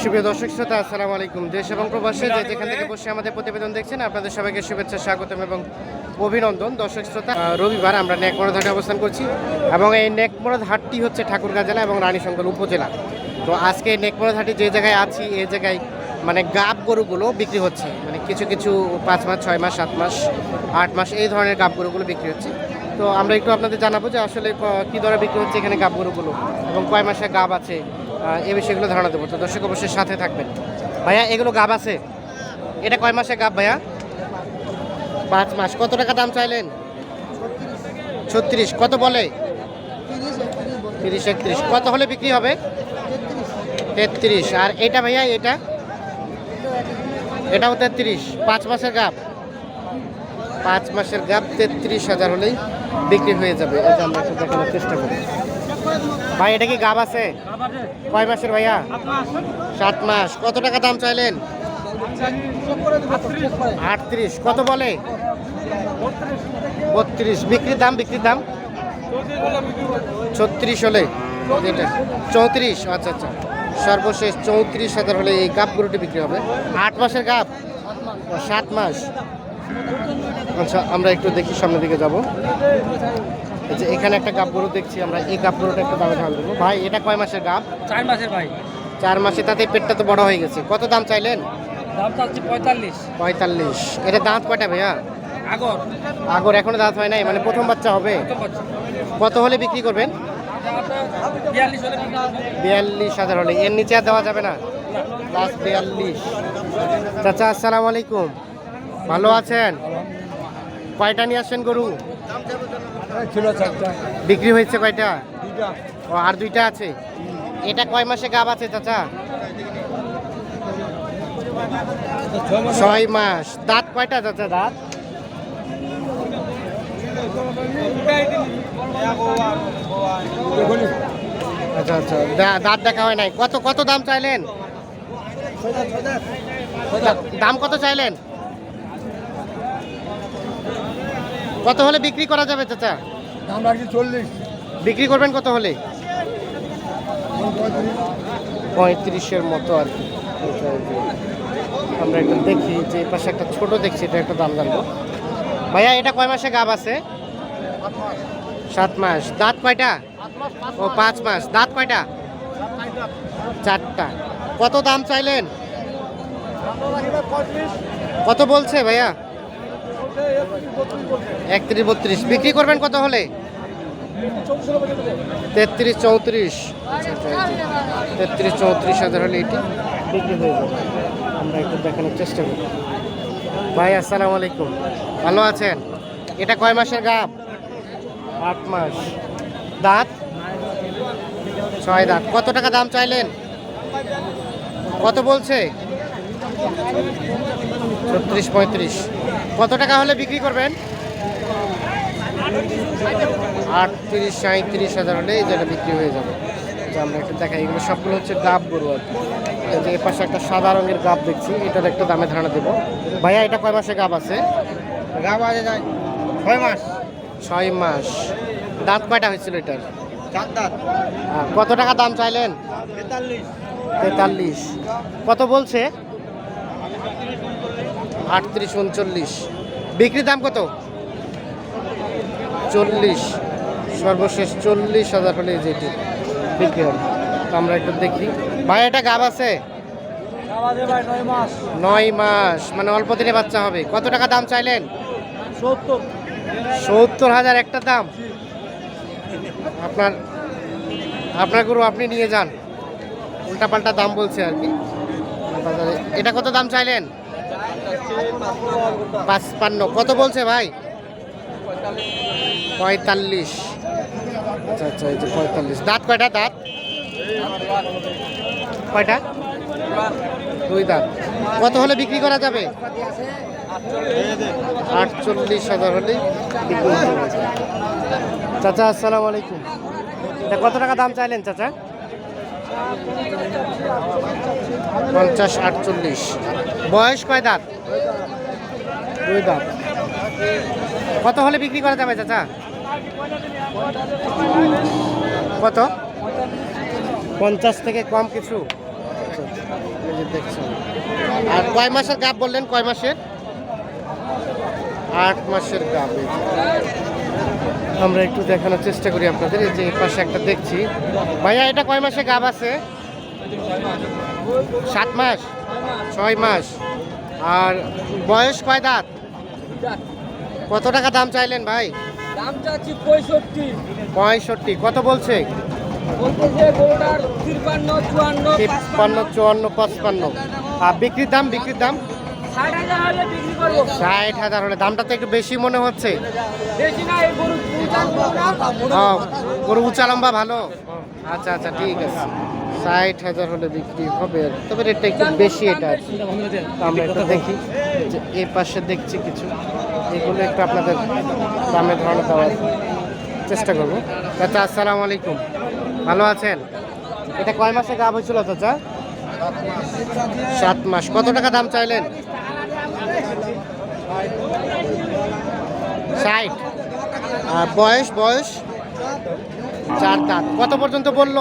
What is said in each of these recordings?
সুপ্রিয় দর্শক শ্রোতা, আসসালামু আলাইকুম। দেশ এবং প্রবাসে যে যেখান থেকে বসে আমাদের প্রতিবেদন দেখছেন, আপনাদের সবাইকে শুভেচ্ছা, স্বাগতম এবং অভিনন্দন। দর্শক শ্রোতা, রবিবার আমরা নেকমরদ হাটে অবস্থান করছি এবং এই নেকমরদ হাটটি হচ্ছে ঠাকুরগাঁ জেলা এবং রানীশঙ্কর উপজেলা। তো আজকে নেকমরদ হাটে যে জায়গায় আছি এই জায়গায় মানে গাব গরুগুলো বিক্রি হচ্ছে। মানে কিছু কিছু পাঁচ মাস, ছয় মাস, সাত মাস, আট মাস এই ধরনের গাব গরুগুলো বিক্রি হচ্ছে। তো আমরা একটু আপনাদের জানাব যে আসলে কী দরে বিক্রি হচ্ছে এখানে গাব গরুগুলো এবং কয় মাসে গাব আছে? এই বিষয়গুলো ধারণা দেবো। তো দর্শক অবশ্যই সাথে থাকবেন। ভাইয়া, এগুলো গাব আছে? এটা কয় মাসে গাব ভাইয়া? পাঁচ মাস। কত টাকা দাম চাইলেন? ছত্রিশ। কত বলে? তিরিশ, একত্রিশ। কত হলে বিক্রি হবে? তেত্রিশ। আর এটা ভাইয়া, এটা? এটাও তেত্রিশ। পাঁচ মাসের গাব? পাঁচ মাসের গাব তেত্রিশ হাজার হলেই বিক্রি হয়ে যাবে। এটা আমরা দেখানোর চেষ্টা করি। ভাই এটা কি গাব আছে? কয় মাসের ভাইয়া? সাত মাস। কত টাকা দাম চাইলেন? আটত্রিশ। কত বলে? বত্রিশ। বিক্রির দাম বিক্রির দাম? ছত্রিশ হলে। এটা চৌত্রিশ। আচ্ছা আচ্ছা। সর্বশেষ চৌত্রিশ হাজার হলে এই গাপ গরুটি বিক্রি হবে। আট মাসের গাপ সাত মাস। আচ্ছা আমরা একটু দেখি সামনের দিকে যাব। যে এখানে একটা গাপ গরু দেখছি আমরা এই গাপ গরুটা একটু দামে ধান দেবো। ভাই এটা কয় মাসের গাপ চার মাসের ভাই। চার মাসে তাতে পেটটা তো বড় হয়ে গেছে। কত দাম চাইলেন? দাম চাচ্ছি পঁয়তাল্লিশ। পঁয়তাল্লিশ। এটা দাঁত কয়টা ভাইয়া? আগর। আগর এখনও দাঁত হয় নাই? মানে প্রথম বাচ্চা হবে? কত হলে বিক্রি করবেন। বিয়াল্লিশ হাজার হলে। এর নিচে আর দেওয়া যাবে না। লাস্ট বিয়াল্লিশ। চাচা আসসালামু আলাইকুম। ভালো আছেন? কয়টা নিয়ে আসছেন গরু? ছিল চারটা। বিক্রি হয়েছে কয়টা? ও আর দুইটা আছে? এটা কয় মাসে গাব আছে চাচা? ছয় মাস। দাঁত কয়টা চাচা দাঁত? আচ্ছা আচ্ছা। দাঁত দেখা হয় নাই। কত কত দাম চাইলেন? দাম কত চাইলেন? কত হলে বিক্রি করা যাবে চাচা? দাম রাখছি চল্লিশ। বিক্রি করবেন কত হলে? পঁয়ত্রিশের মতো আর কি। আমরা একটু দেখি যে এই পাশে একটা ছোট দেখছি এটা একটা দাম জানব। ভাইয়া এটা কয় মাসে গাব আছে? সাত মাস। দাঁত কয়টা? ও পাঁচ মাস। দাঁত কয়টা? চারটা। কত দাম চাইলেন? কত বলছে ভাইয়া? একত্রিশ বত্রিশ। বিক্রি করবেন কত হলে? তেত্রিশ চৌত্রিশ। তেত্রিশ চৌত্রিশ হাজার হলে এটি বিক্রি হয়ে যাবে। আমরা একটু দেখানোর চেষ্টা করি। ভাই, আসসালামু আলাইকুম। ভালো আছেন? এটা কয় মাসের গাপ আট মাস। দাঁত? ছয় দাঁত। কত টাকা দাম চাইলেন? কত বলছে? ছত্রিশ পঁয়ত্রিশ। কত টাকা হলে বিক্রি করবেন? আটত্রিশ সাঁত্রিশ হাজার হলে এই যেটা বিক্রি হয়ে যাবে। যে আমরা একটু দেখাই এগুলো সবগুলো হচ্ছে গাব গরু আর যে এ পাশে একটা সাদা রঙের গাব দেখছি এটার একটা দামে ধারণা দেবো। ভাইয়া এটা কয় মাসে গাব আছে? গাম আছে ছয় মাস। ছয় মাস। দাঁত কয়টা হয়েছিল এটার? কত টাকা দাম চাইলেন? তেতাল্লিশ। তেতাল্লিশ। কত বলছে? আটত্রিশ উনচল্লিশ। বিক্রির দাম কত? চল্লিশ। সর্বশেষ চল্লিশ হাজার হলে যেটি বিক্রি হবে। তো আমরা একটু দেখি। ভাই এটা গাব আছে? নয় মাস। মানে অল্প দিনে বাচ্চা হবে। কত টাকা দাম চাইলেন? সত্তর। সত্তর হাজার একটা দাম? আপনার আপনার গরু আপনি নিয়ে যান। উল্টাপাল্টা দাম বলছে আর কি। এটা কত দাম চাইলেন? পাঁচপান্ন। কত বলছে ভাই? পঁয়তাল্লিশ। আচ্ছা আচ্ছা এই যে পঁয়তাল্লিশ। দাঁত কয়টা দাঁত? কয়টা? দুই দাঁত। কত হলে বিক্রি করা যাবে? আটচল্লিশ হাজার যাবে। চাচা, আসসালামু আলাইকুম। কত টাকা দাম চাইলেন, চাচা? পঞ্চাশ আটচল্লিশ। বয়স কয় দাঁত? দুই দাঁত। কত হলে বিক্রি করা যাবে চাচা? কত? পঞ্চাশ থেকে কম কিছু। দেখছেন। আর কয় মাসের গাব বললেন? কয় মাসের? আট মাসের যে। আমরা একটু দেখানোর চেষ্টা করি আপনাদের এই যে পাশে একটা দেখছি। ভাইয়া এটা কয় মাসে গাব আছে? সাত মাস? ছয় মাস। আর বয়স কয় দাঁত? কত টাকা দাম চাইলেন ভাই? দাম চাচ্ছি পঁয়ষট্টি। পঁয়ষট্টি। কত বলছে? তিপ্পান্ন চুয়ান্ন পঁচপান্ন। আর বিক্রির দাম বিক্রির দাম? ষাট হাজার হলে দামটা তো একটু বেশি মনে হচ্ছে। গরু উঁচা লম্বা ভালো? আচ্ছা আচ্ছা ঠিক আছে। ষাট হাজার হলে বিক্রি হবে। তবে রেটটা একটু বেশি এটা আমরা একটু দেখি যে এই পাশে দেখছি কিছু। এগুলো একটু আপনাদের দামে ধারণা দেওয়ার চেষ্টা করব। চাচা, আসসালামু আলাইকুম। ভালো আছেন? এটা কয় মাসে গাব হয়েছিল, চাচা? সাত মাস। কত টাকা দাম চাইলেন? ষাট। আর বয়স বয়স? চার দাঁত। কত পর্যন্ত বলল?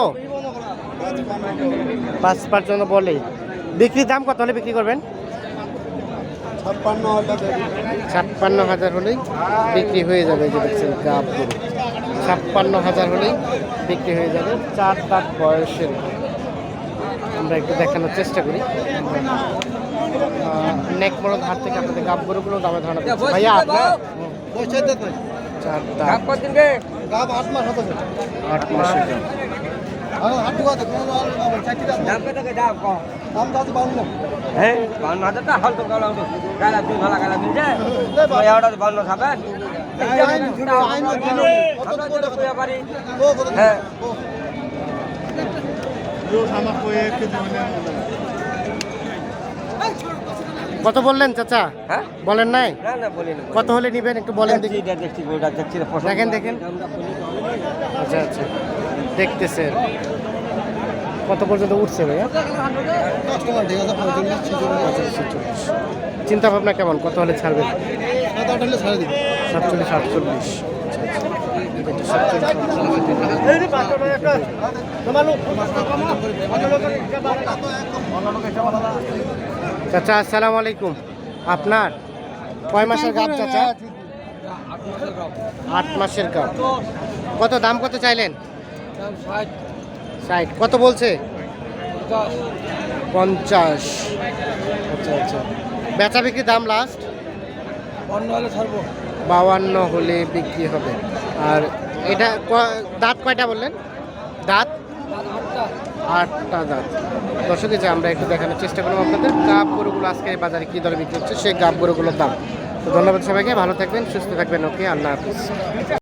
পাঁচ পর্যন্ত বলে। বিক্রির দাম কত হলে বিক্রি করবেন? ছাপ্পান্ন হাজার হলেই বিক্রি হয়ে যাবে যে দেখছেন ছাপ্পান্ন হাজার হলেই বিক্রি হয়ে যাবে। চার দাঁত বয়সের। আমরা একটু দেখানোর চেষ্টা করি। নেক মরদ হাট থেকে আপনাদের গাব গরুগুলো দামে ধারণা। ভাইয়া আপনার আট কম হ্যাঁ বান্ন হাজার টাকা হাল তো গালা দুই ভালা গালা মিল যায় তোমার এওটা বান্ন খাবেন হ্যাঁ কত বললেন চাচা হ্যাঁ বলেন নাই না না বলি কত হলে নিবেন একটু বলেন দেখি দেখছি দেখছি গোটা দেখছি দেখেন, দেখেন। আচ্ছা আচ্ছা দেখতেছে কত পর্যন্ত উঠছে ভাইয়া আচ্ছা, চিন্তা ভাবনা কেমন কত হলে ছাড়বেন সাতচল্লিশ আটচল্লিশ আচ্ছা, আচ্ছা। সাতচল্লিশ, চাচা আসসালামু আলাইকুম। আপনার কয় মাসের গাব চাচা? আট মাসের গাব কত দাম কত চাইলেন? ষাট। কত বলছে? পঞ্চাশ। আচ্ছা আচ্ছা। বেচা বিক্রি দাম লাস্ট বাউান্ন হলে বিক্রি হবে। আর এটা দাঁত কয়টা বললেন? দাঁত? আটটা দাঁত। দর্শক যে আমরা একটু দেখানোর চেষ্টা করব আপনাদের গাপ গরুগুলো আজকে বাজারে কী দরে বিক্রি হচ্ছে, সেই গাব গরুগুলোর দাম। তো ধন্যবাদ সবাইকে, ভালো থাকবেন, সুস্থ থাকবেন, ওকে, আল্লাহ হাফিজ।